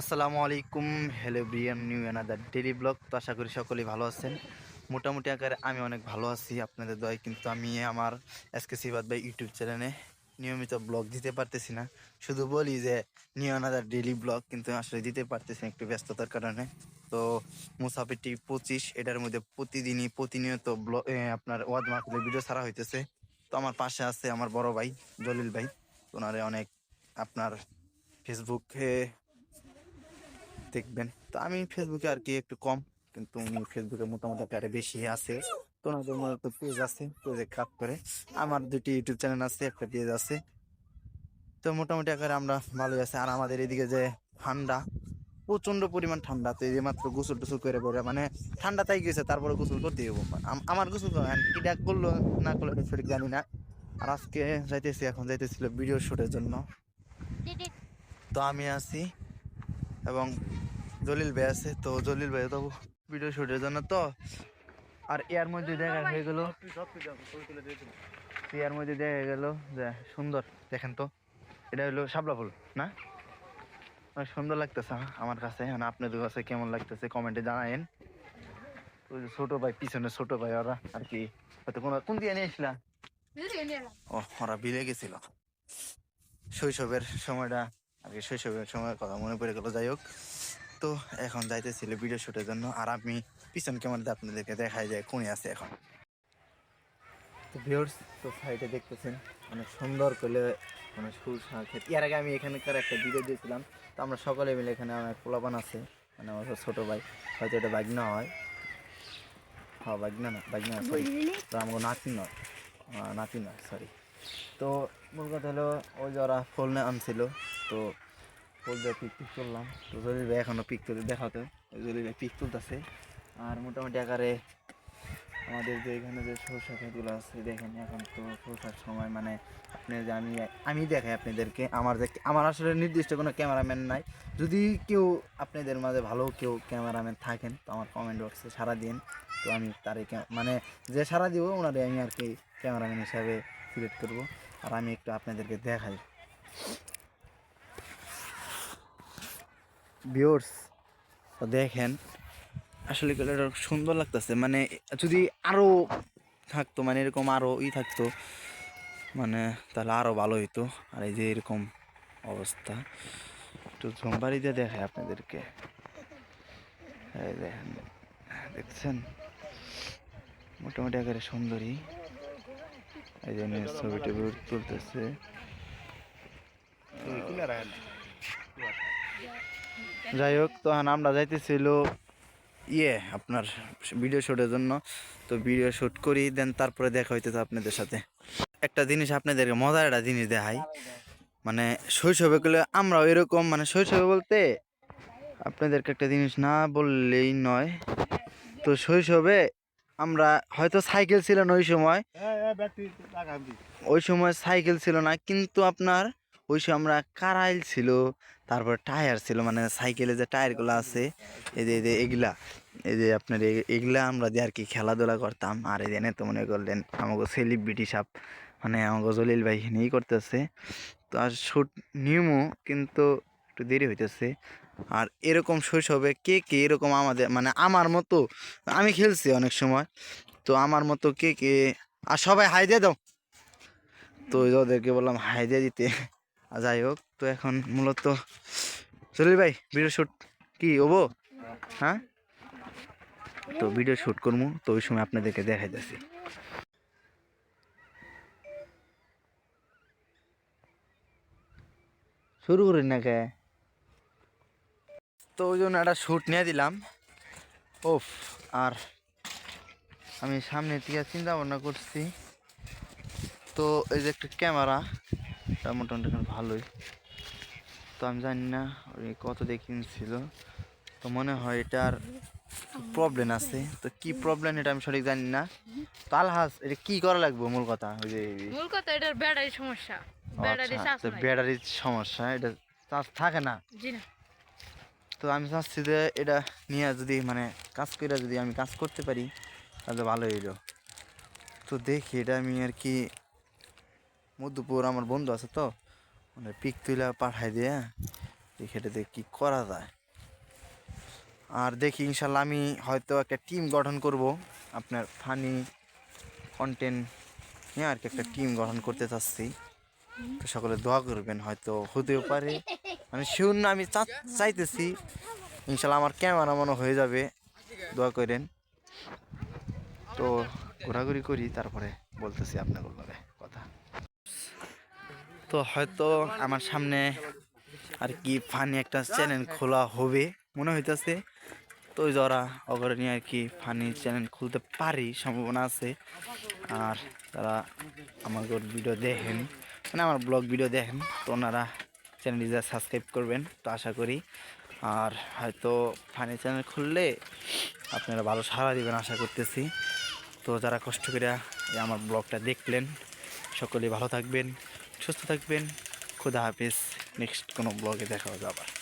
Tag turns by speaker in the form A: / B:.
A: আসসালামু আলাইকুম হ্যালো ব্রিয়াম নিউ অ্যানাদার ডেলি ব্লগ তো আশা করি সকলেই ভালো আছেন। মোটামুটি আকারে আমি অনেক ভালো আছি, আপনাদের দয় কিন্তু আমি আমার এসকে সিবাদ ভাই ইউটিউব চ্যানেলে নিয়মিত ব্লগ দিতে পারতেছি না। শুধু বলি যে নিউ অ্যানাদার ডেলি ব্লগ কিন্তু আসলে দিতে পারতেছি না একটু ব্যস্ততার কারণে। তো মুসাফির টিভি পঁচিশ, এটার মধ্যে প্রতিদিনই প্রতিনিয়ত ব্লগ আপনার ওয়াদ মাহফিলের ভিডিও ছাড়া হইতেছে। তো আমার পাশে আছে আমার বড় ভাই, জলিল ভাই। ওনারে অনেক আপনার ফেসবুকে দেখবেন। তো আমি ফেসবুকে আর কি একটু কম, কিন্তু উনি ফেসবুকে মোটামুটি আকারে বেশি আছে। তো ওনাদের মতো পেজ আছে পেজে কাজ করে। আমার দুটি ইউটিউব চ্যানেল আছে, একটা পেজ আছে। তো মোটামুটি আকারে আমরা ভালোই আছি। আর আমাদের এদিকে যে ঠান্ডা প্রচণ্ড পরিমাণ ঠান্ডা। তো এই মাত্র গোসল টোসল করে পড়ে মানে ঠান্ডা তাই গেছে, তারপরে গোসল করতে হব আম- আমার গোসল ডাক করল না করল এটা সঠিক জানি না। আর আজকে যাইতেছি, এখন যাইতেছিল ভিডিও শুটের জন্য। তো আমি আছি এবং জলিল ভাই আছে তো জলিল ভাই তো ভিডিও শুটের জন্য তো। আর এর মধ্যে দেখা হয়ে গেল এর মধ্যে দেখা গেল যে সুন্দর দেখেন তো এটা হলো শাপলা ফুল না? সুন্দর লাগতেছে আমার কাছে মানে আপনাদের কাছে কেমন লাগতেছে কমেন্টে জানায়েন। ওই যে ছোট ভাই পিছনে ছোট ভাই ওরা আর কি হয়তো কোনো কোন দিয়ে নিয়ে আসলা? ও ওরা বিলে গেছিল। শৈশবের সময়টা আর কি শৈশবের সময়ের কথা মনে পড়ে গেল, যাই হোক। তো এখন যাইতেছিল ভিডিও শুটের জন্য, আর আমি পিছন ক্যামেরাতে আপনাদেরকে দেখাই যায় কোনে আছে এখন। তো ভিউর্স তো সাইডে দেখতেছেন, অনেক সুন্দর করে মানে সুর ক্ষেত এর আগে আমি এখানকার একটা ভিডিও দিয়েছিলাম, তো আমরা সকলে মিলে এখানে আমার পোলাপান আছে মানে আমার ছোটো ভাই, হয়তো এটা বাগনা হয়। হ্যাঁ বাগনা না বাগনা সরি তো আমাকে নাতি নয় নাতি নয় সরি তো মূল কথা হলো ওই যে ওরা ফুল আনছিল তো ফুল দিয়ে পিক পিক তুললাম। তো জলিল ভাই এখনও পিক তুলে দেখাতে। জলিল ভাই পিক তুলতেছে। আর মোটামুটি আকারে আমাদের যে এখানে যে সরষা খেতগুলো আছে, দেখেন এখন তো সরষার সময় মানে আপনি যে আমি আমি দেখাই আপনাদেরকে। আমার যে আমার আসলে নির্দিষ্ট কোনো ক্যামেরাম্যান নাই। যদি কেউ আপনাদের মাঝে ভালো কেউ ক্যামেরাম্যান থাকেন, তো আমার কমেন্ট বক্সে সারা দিন তো আমি তারই মানে যে সারা দিব, ওনারে আমি আর কি ক্যামেরাম্যান হিসাবে সিলেক্ট করব। আর আমি একটু আপনাদেরকে দেখাই। ভিউর্স তো দেখেন, আসলে সুন্দর লাগতেছে। মানে যদি আরও থাকতো মানে এরকম আরও ই থাকতো মানে তাহলে আরও ভালো হইতো। আর এই যে এরকম অবস্থা, একটু জম্বারি দিয়ে দেখায় আপনাদেরকে। দেখেন, দেখছেন? মোটামুটি আকারে সুন্দরী। এই জন্য ছবিটা তুলতেছে। যাই হোক, তো এখন আমরা যাইতেছিল ইয়ে আপনার ভিডিও শ্যুটের জন্য। তো ভিডিও শ্যুট করি দেন তারপরে দেখা হইতেছে আপনাদের সাথে। একটা জিনিস আপনাদেরকে, মজার একটা জিনিস দেখাই। মানে শৈশবে গেলে আমরাও এরকম মানে শৈশবে বলতে আপনাদেরকে একটা জিনিস না বললেই নয়। তো শৈশবে আমরা হয়তো সাইকেল ছিল না ওই সময়। ওই সময় সাইকেল ছিল না, কিন্তু আপনার ওই সময় আমরা কারাইল ছিল, তারপর টায়ার ছিল মানে সাইকেলে যে টায়ারগুলো আছে, এই যে এই যে এগুলা, এই যে আপনার এগুলা আমরা দিয়ে আর কি খেলাধুলা করতাম, আর এই জেনে তো মনে করলেন আমাকে সেলিব্রিটি সাপ মানে আমাকে জলিল ভাই নিয়েই করতেছে। তো আর শুট নিয়মও কিন্তু একটু দেরি হইতেছে। আর এরকম শৈশবে কে কে এরকম আমাদের মানে আমার মতো, আমি খেলছি অনেক সময়, তো আমার মতো কে কে, আর সবাই হাই দিয়ে দাও। তো ওদেরকে বললাম, হাই দিয়ে দিতে। যাই হোক, তো এখন মূলত জলিল ভাই ভিডিও শ্যুট কি হব হ্যাঁ? তো ভিডিও শ্যুট করব তো ওই সময় আপনাদেরকে দেখাই যাচ্ছি শুরু করি না কে? তো ওই জন্য একটা শ্যুট নিয়ে দিলাম। ওফ, আর আমি সামনে থেকে চিন্তা ভাবনা করছি। তো এই যে একটা ক্যামেরা এটা মোটামুটি এখন ভালোই। তো আমি জানি না ওই কত দিয়ে কিনছিল। তো মনে হয় এটার প্রবলেম আছে। তো কি প্রবলেম এটা আমি সঠিক জানি না। তো আলহাজ এটা কি করা লাগবে? মূল কথা ওই যে
B: মূল কথা এটার ব্যাটারি সমস্যা। ব্যাটারি
A: আচ্ছা, তো ব্যাটারির সমস্যা এটা চার্জ থাকে না।
B: জি না।
A: তো আমি চাচ্ছি যে এটা নিয়ে যদি মানে কাজ করে যদি আমি কাজ করতে পারি তাহলে ভালো হইল। তো দেখি এটা আমি আর কি মধ্যপুর আমার বন্ধু আছে তো মানে পিক তুলে পাঠাই দিয়ে দেখি এটাতে কি করা যায়। আর দেখি, ইনশাল্লাহ আমি হয়তো একটা টিম গঠন করব, আপনার ফানি কন্টেন্ট নিয়ে আর কি একটা টিম গঠন করতে চাচ্ছি। তো সকলে দোয়া করবেন, হয়তো হতেও পারে। মানে শিউর না, আমি চাইতেছি, ইনশাল্লাহ আমার ক্যামেরা মনে হয়ে যাবে। দোয়া করেন। তো ঘোরাঘুরি করি, তারপরে বলতেছি কথা তো হয়তো আমার সামনে আর কি ফানি একটা চ্যানেল খোলা হবে, মনে হইতেছে। তো যারা অগরে নিয়ে আর কি ফানি চ্যানেল খুলতে পারি, সম্ভাবনা আছে। আর তারা আমার ভিডিও দেখেন মানে আমার ব্লগ ভিডিও দেখেন, তো ওনারা চ্যানেলটি যা সাবস্ক্রাইব করবেন, তো আশা করি। আর হয়তো ফানি চ্যানেল খুললে আপনারা ভালো সাড়া দিবেন, আশা করতেছি। তো যারা কষ্ট করে আমার ব্লগটা দেখলেন, সকলেই ভালো থাকবেন। সুস্থ থাকবেন। খুদা হাফিজ। নেক্সট কোনো ব্লগে দেখা হবে আবার।